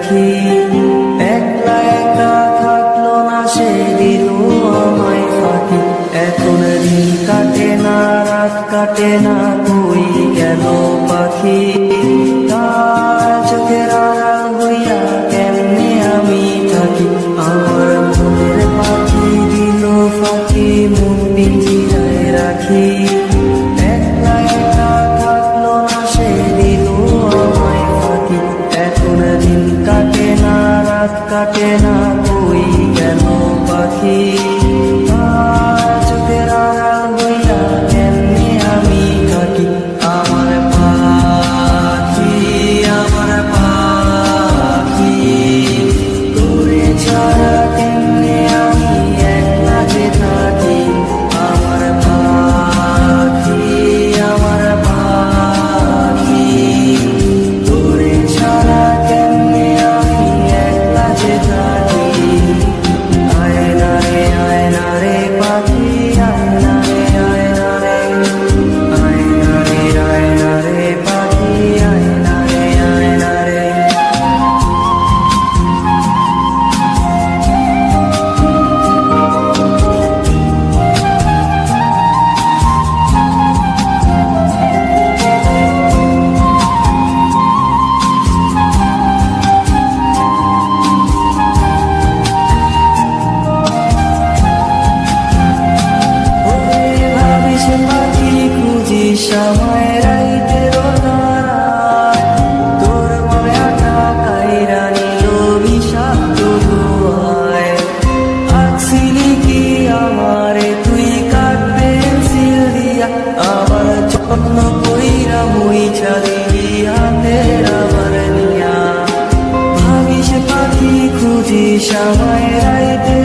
দেখি একলা একা থাকল না সে দিল আমায় ফাঁকি। এখন দিন কাটে না, রাত কাটে না কই কেন পাখি? তার रास्ता चेना कोई कैन पाखी আমার জন্য কইরা মুই চাঁদি হাতে আমার নিয়া। ভাবিস পাখি খুঁজিস আমায় রাইতে